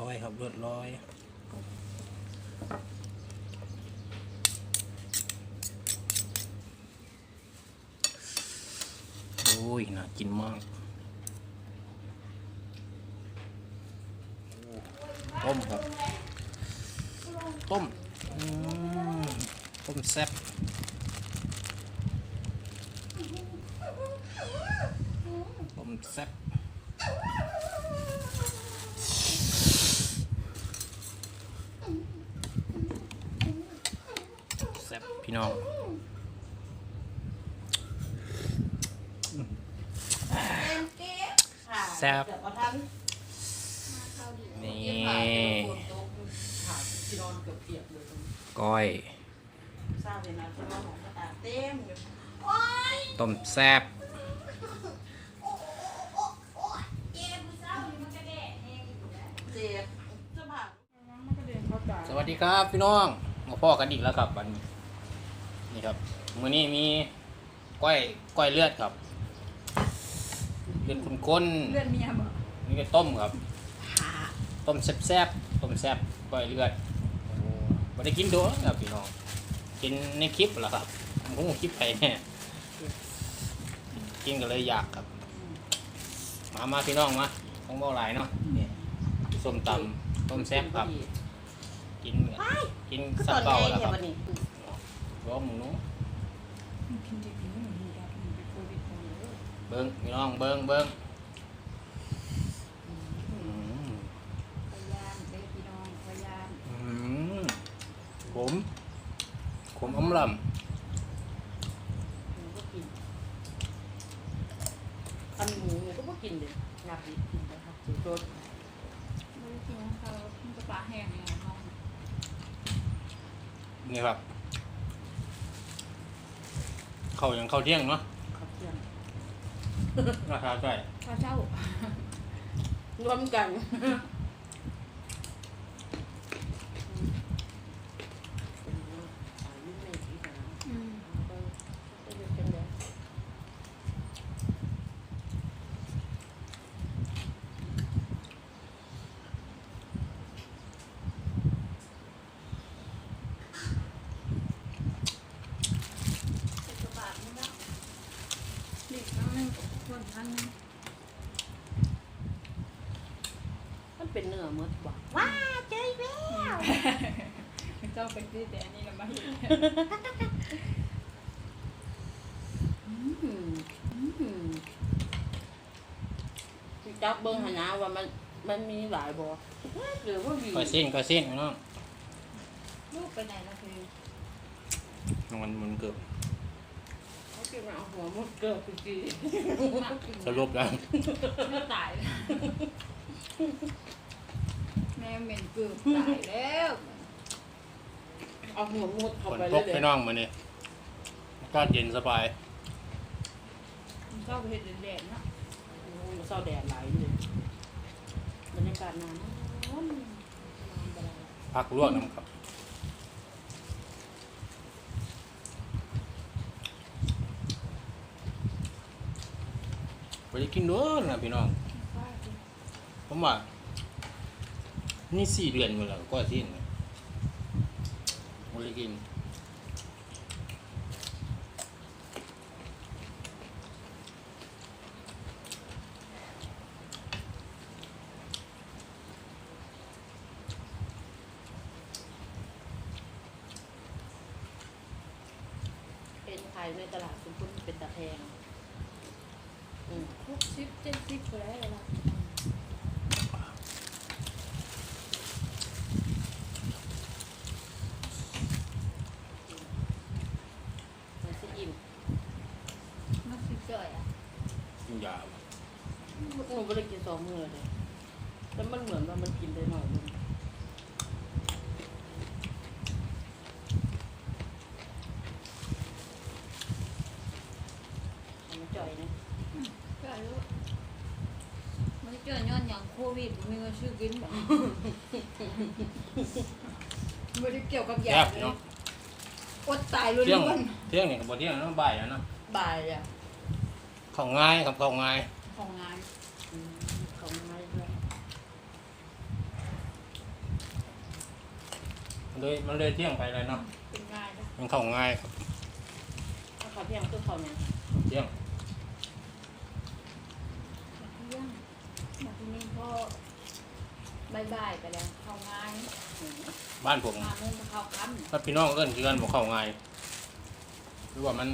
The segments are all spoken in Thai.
ร้อยครับเลือดร้อยโอ้ยน่ากินมากต้มครับ ต้มอืมต้มแซ่บต้มแซ่บแซ่บพี่น้อง แซ่บ เดี๋ยวมาทัน นี่ เก็บผ้าเก็บฝนตกขาดที่นอนเกือบเปียกเลยตรงนี้ ก้อย ทราบเลยนะที่ว่าของ กระตายเต็มเลยต้มแซ่บสวัสดีครับพี่น้องมาพ่อกันอีกแล้วครับวันนี้นี่ครับ มือนี้มีก้อยก้อยเลือดครับ เลือดข้นเลือดเมียบอกๆนี่ก็ต้มครับ ต้มแซ่บๆต้มแซ่บก้อยเลือดโอ้ไม่ได้กินโดนครับพี่น้อง กินในคลิปแหละครับผมคลิปไปเนี่ยกินก็เลยอยากครับ มามาพี่น้องมาต้องบอกหลายเนาะนี่ส้มตำต้มแซ่บครับ กินกินก็สัตบอนเก่าแรกแล้วเนี่คยรับวันนี้ร้อหมูหนูกินดี เบิ้งพี่น้องเบิ้งเบิ้งอืมพยายามเด้อพี่น้องพยายามอืมขมขมอมลหนูก็กินอันหมูหนูก็ไม่กินเลยหนักดิกินนะครับสุดโดนไม่ได้กินของเขามันจะปลาแห้งไงน้องำนี่ครับ เข้ายังเข้าเที่ยงเนาะครับเพื่อน ราคาใช่ข้าวเช่ารวมกันอายุไม่กี่ปี อืม ก็จะอยู่กันแล้ว เด็กน้องนึงคนทันนึง มัน เป็นเนื้อหมดบ่ว้าเจออีกแล้วเจ้าไปซื้อแต่อันนี้เรามาเห็นอืมอืมพี่จับเบิ้งหนนะว่ามันมันมีหลายบ่หรือว่ามีก็เส้นก็เส้นพี่น้องลูกไปไหนแล้วคือมันมันเกือบเขาเก็บมาเอาหัวหมดเกลือไปกินมากกินสรุปแล้วไม่ตาย เลยแม่เหม็นเกือบตายแล้วเอาหัวหมดเข้าฝนไปตเลยกเดี๋ยพี่วน้องมาเนี่ยก็เย็นสบาย มันชอบไปเห็ดแดดๆเนาะมันเศร้าแดดไหลเลยบรรยากาศหนาวน้อนนอนไปแล้วพักลวกน้ำครับ ไปกินด้วยนะพี่น้อง ผมว่า นี่สี่เดือนหมดแล้วก็สิ้นไม่ได้กินเป็นขายในตลาดคุณคุณเป็นตะแพงอืม หกสิบเจ็ดสิบไปแล้วล่ะ มันสิอิ่ม มันสิเกยอะ กินยา หนูไม่ได้กินสองมื้อเลย แต่มันเหมือนว่ามันกินได้หน่อยนึงเอามาจ่อยนะเกยลูกมันเจอย้อนอย่างโควิดมีเงินซื้อกินแบบไม่ได้เกี่ยวกับยาแซ่บเลยเนาะอดตายล้เที่ยงวนเที่ยงนี่กับบเที่ยงเนาะบ่ายแล้วเนาะบ่ายอะของง่ายครับของง่ายๆของงานอืมของไม้ด้วย มันเลยมันเลยเที่ยงไปเลยเนาะเป็นง่ายนะมันเข้าง่ายครับถ้าเขาเที่ยงคือเขาเนี่ยเที่ยงเที่ยงมาที่นี่ก็บายบายไปแล้วเข้าง่ายอืมบ้านผมมาโมงก็เข้าค่ถ้าพี่น้องเอิ้นคือกันบอกเข้าง่ายหรือว่ามัน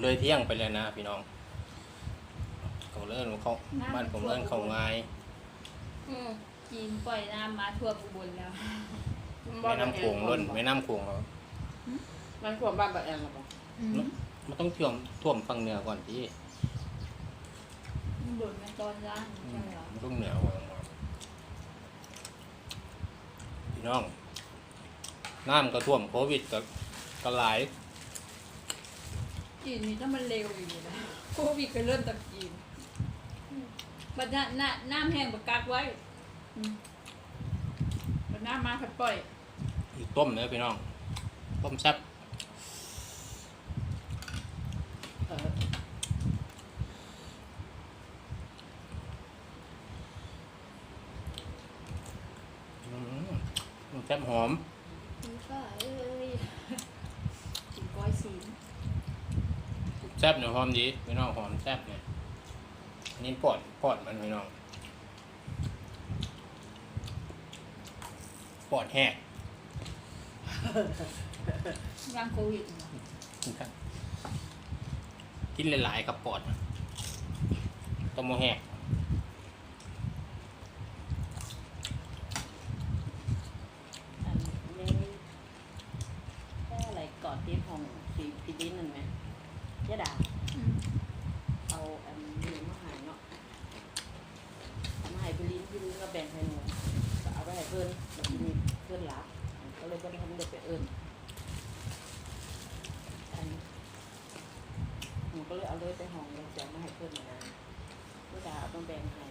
เลยเที่ยงไปเลยนะพี่น้องเขาเลิ่นเขาบ้านผมเลิ่นเข้าง่ายำอืม จีนปล่อยน้ำมาทั่วอุบลแล้ว แม่น้ำโขงล้นแม่น้ำโขงเขามันขวบบ้านแบบแองหรอเปล่าอืมมันต้องท่วมท่วมฝั่งเหนือก่อนที่บนมันตอนล่างใช่ไหมเหรอมันต้องเหนือกว่าพี่น้องน้ำก็ท่วมโควิดก็ก็หลายจีนนี่ถ้ามันเร็วอยู่นะโควิดก็เริ่มจากจีนบัดน้ำน้ำน้ำแห้งประกักไว้ อืมเป็นหน้ามาผัดปล่อยอีกต้มเนื้อพี่น้อง ต้มแซ่บเอออืมต้มแซ่บหอมพี่ฝ้าเอ้ยกินก้อยซีนแซ่บเนี่ยหอมดีพี่น้องหอมแซ่บเนี่ยอันนี้ปอดปอดมันพี่น้อง ปอดแห้งย่างโควิดครับกินหลายๆกับปอดต้มโมแห้งอันนี้แค่อะไรก่อนที่ของสีพีดินนั่นไหมยะดาอืมเอาอันนี้มาใหายเนาะเอามาใหายไปลิ้นพี่ลิ้นก็แบ่งให้หนูก็เอาไปให้เพื่อนแบบนี้เพื่อนรับก็เลยก็ได้ทำเด็กไปเอิญอันหนูก็เลยเอาเลยไปห้องแล้วจะมาให้เพื่อนนะก็จะเอามาแบ่งให้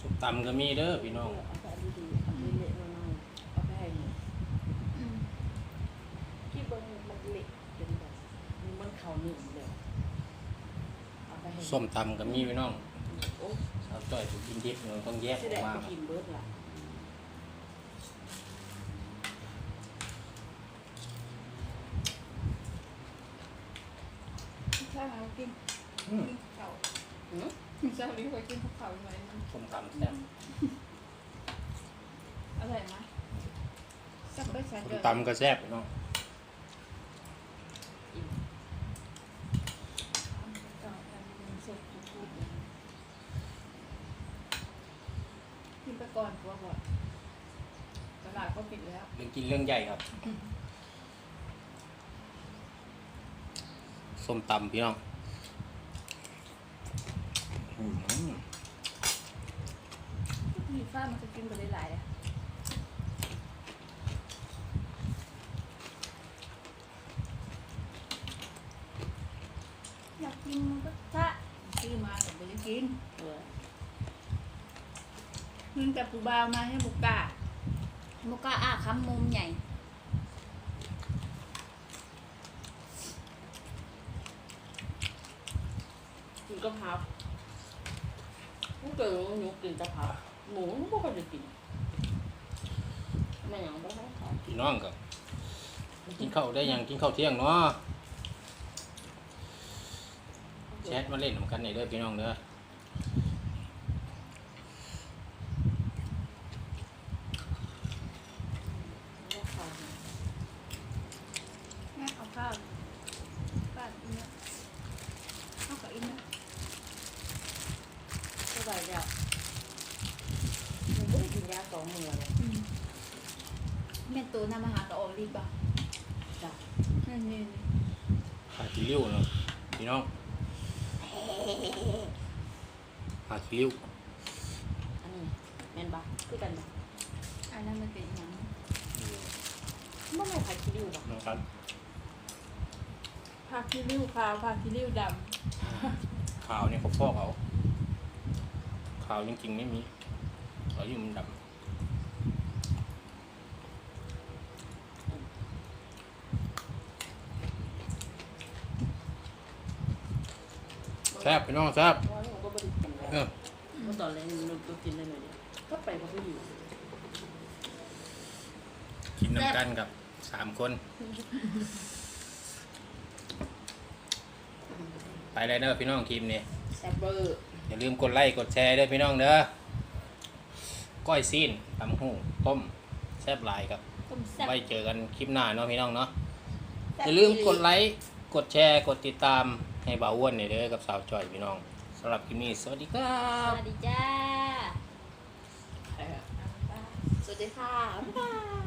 สุก ตำก็มีเด้อพี่น้องเอาไปดีๆเอาไปเละๆน้อยๆเอาไปให้หนูอืมที่เบิ้งมันเละเป็นแบบมันเข่าหนึ่งเลยเอาไปให้ส้มตำก็มีพี่น้องโอ้สาวจ้อยถูกกินทิพย์เราต้องแยกอจะอกได้มาไปกินเบิร์ดล่ะใช่ไหมกินอืมกินเข่าหืมไม่ใช่หรือว่ากินเข่าไหมมันส้มตำแซ่บอร่อยไหมสับไปใส่ส้เกลืมอตำก็แซ่บพี่น้องกินไปก่อนกลัวบ่อยตลาดก็ปิดแล้ว เรื่องกินเรื่องใหญ่ครับ ส้มตำพี่น้องอื มีฟ้ามันจะกินไปหลายๆเลยอยากกินมันก็ทะซื้อมาแต่ไม่ได้กินเออมึงแต่ปูบาวมาให้บุกกาบุกกาอ้าคำมุมใหญ่กินกะเพรา ผู้เกิดหนูกินกะเพราหมูไม่ค่อยจะกินไม่อย่างไม่ค่อยขายพี่น้องก็กินข้าวได้ยังกินข้าวเที่ยงเนาะแชทมาเล่นนำกันในอยเด้อพี่น้องเด้อ ไม่ขาย แม่เอาข้าวป้าอินนะข้าวกับอินนะ เท่าไหร่แล้วหนูไม่ได้กินยาสองมือเลย แม่ตัวนำมาหากับออรีบอะ จ้ะ นี่นี่นี่ขาขี้ริ้วเนาะพี่น้องขาขี้ริ้วอันนี้แมนบักคือกันบักอันนั้นมันเป็นอย่างไม่ไม่ขายคิริวหรอกนะครับผักขี้ริ้วขาวผักขี้ริ้วดขาวเนี่ยเขาฟอกเอาขาวจริงๆไม่มีเราอยู่มันดำ แซ่บพี่น้องแซ่บเพราะว่าหนูก็ไม่ได้กินแล้วเออเมื่อตอนแรกหนูก็กินได้หน่อยเดียวก็ไปกับผู้หญิงกินน้ำกันกับสามคน ไปเลยเด้อพี่น้องคลิปนี้แซ่บเบอร์อย่าลืมกดไลค์กดแชร์ด้วยพี่น้องเด้อก้อยซีนตำหูต้มแซ่บหลายครับต้มแซ่บไว้เจอกันคลิปหน้าเนาะพี่น้องเนาะอย่าลืมกดไลค์กดแชร์กดติดตาม ให้บ่าวอ้วนเนี่ยเด้อกับสาวจอยพี่น้องสำหรับคลิปนี้สวัสดีครัสบ วัสดีจ้า สวัสดีค่ะบ๊ายบาย